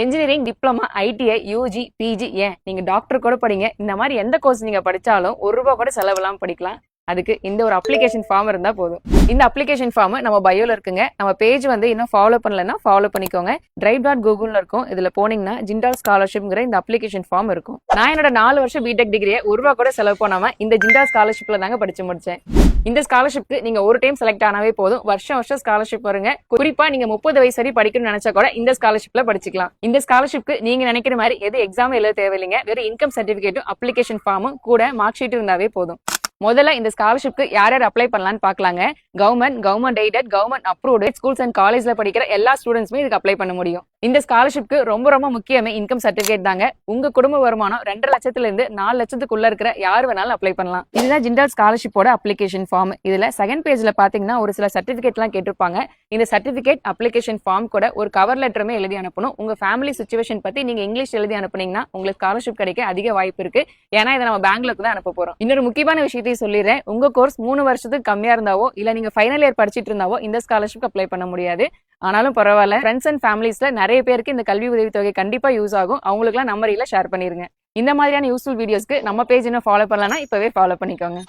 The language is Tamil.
Engineering diploma ITI UG PG ஏன் நீங்க டாக்டர் கூட படிங்க. இந்த மாதிரி எந்த கோர்ஸ் நீங்க படிச்சாலும் ஒரு ரூபா கூட செலவில்லாமல் படிக்கலாம். அதுக்கு இந்த ஒரு அப்ளிகேஷன் ஃபார்ம் இருந்தா போதும். இந்த அப்ளிகேஷன் ஃபார்ம் நம்ம பயோல இருக்குங்க. நம்ம பேஜ் வந்து இன்னும் ஃபாலோ பண்ணலன்னா ஃபாலோ பண்ணிக்கோங்க. டிரைவ் டாட் கூகுள்ல இருக்கும். இதுல போனீங்கன்னா ஜிண்டால் ஸ்காலர்ஷிப்ங்கிற இந்த அப்ளிகேஷன் ஃபார்ம் இருக்கும். நான் என்னோட நாலு வருஷம் பிடெக் டிகிரியை ஒரு ரூபா கூட செலவு பண்ணாம இந்த ஜிண்டால் ஸ்காலர்ஷிப்ல தாங்க படிச்சு முடிச்சேன். இந்த ஸ்காலர்ஷிப்க்கு நீங்க ஒரு டைம் செலக்ட் ஆனாவே போதும். வருஷம் வருஷம் ஸ்காலர்ஷிப் வருங்க. குறிப்பா நீங்க முப்பது வயசு வரை படிக்கணும்னு நினைச்சா கூட இந்த ஸ்காலர்ஷிப்ல படிச்சுக்கலாம். இந்த ஸ்காலர்ஷிப்க்கு நீங்க நினைக்கிற மாதிரி எது எக்ஸாம் எழுத தேவையில்லைங்க. வெறும் இன்கம் சர்டிபிகேட்டும் அப்ளிகேஷன் ஃபார்மும் கூட மார்க் ஷீட் இருந்தாவே போதும். முதல்ல இந்த ஸ்காலர்ஷிப்க்கு யார் யார் அப்ளை பண்ணலாம்னு பார்க்கலாங்க. Government government aided government approved schools and காலேஜ்ல படிக்கிற எல்லா ஸ்டூடெண்ட்ஸுமே இதுக்கு அப்ளை பண்ண முடியும். இந்த ஸ்காலர்ஷிப்க்கு ரொம்ப ரொம்ப முக்கியமே இன்கம் சர்டிபிகேட் தாங்க. உங்க குடும்ப வருமானம் ரெண்டு லட்சத்துல இருந்து நாலு லட்சத்துக்குள்ள இருக்கிற யார் வேணாலும் அப்ளை பண்ணலாம். இதுதான் ஜிண்டால் ஸ்காலர்ஷிப்போட அப்ளிகேஷன் ஃபார்ம் இதுல செகண்ட் பேஜ்ல பாத்தீங்கன்னா ஒரு சில சர்டிஃபிகேட்லாம் கேட்டிருப்பாங்க. இந்த சர்டிபிகேட் அப்ளிகேஷன் ஃபார்ம் கூட ஒரு கவர் லெட்டருமே எழுதி அனுப்பணும். உங்க ஃபேமிலி சுச்சுவேஷன் பத்தி நீங்க இங்கிலீஷ் எழுதி அனுப்புனீங்கன்னா உங்களுக்கு ஸ்காலர்ஷிப் கிடைக்க அதிக வாய்ப்பு இருக்கு. ஏன்னா இதை நம்ம பெங்களூருக்கு தான் அனுப்ப போறோம். இன்னொரு முக்கியமான விஷயத்தையும் சொல்லிடுறேன். உங்க கோர்ஸ் மூணு வருஷத்துக்கு கம்மியா இருந்தாவோ இல்ல நீங்க ஃபைனல் இயர் படிச்சிட்டு இருந்தாவோ இந்த ஸ்காலர்ஷிப் அப்ளை பண்ண முடியாது. ஆனாலும் பரவாயில்ல. ஃப்ரெண்ட்ஸ் அண்ட் ஃபேமிலிஸ்ல நிறைய பேருக்கு இந்த கல்வி உதவித்தொகை கண்டிப்பா யூஸ் ஆகும். அவங்களுக்குலாம் நம்ம ரீல ஷேர் பண்ணிருங்க. இந்த மாதிரியான யூஸ்ஃபுல் வீடியோஸ்க்கு நம்ம பேஜ் இன்னும் ஃபாலோ பண்ணலன்னா இப்பவே ஃபாலோ பண்ணிக்கோங்க.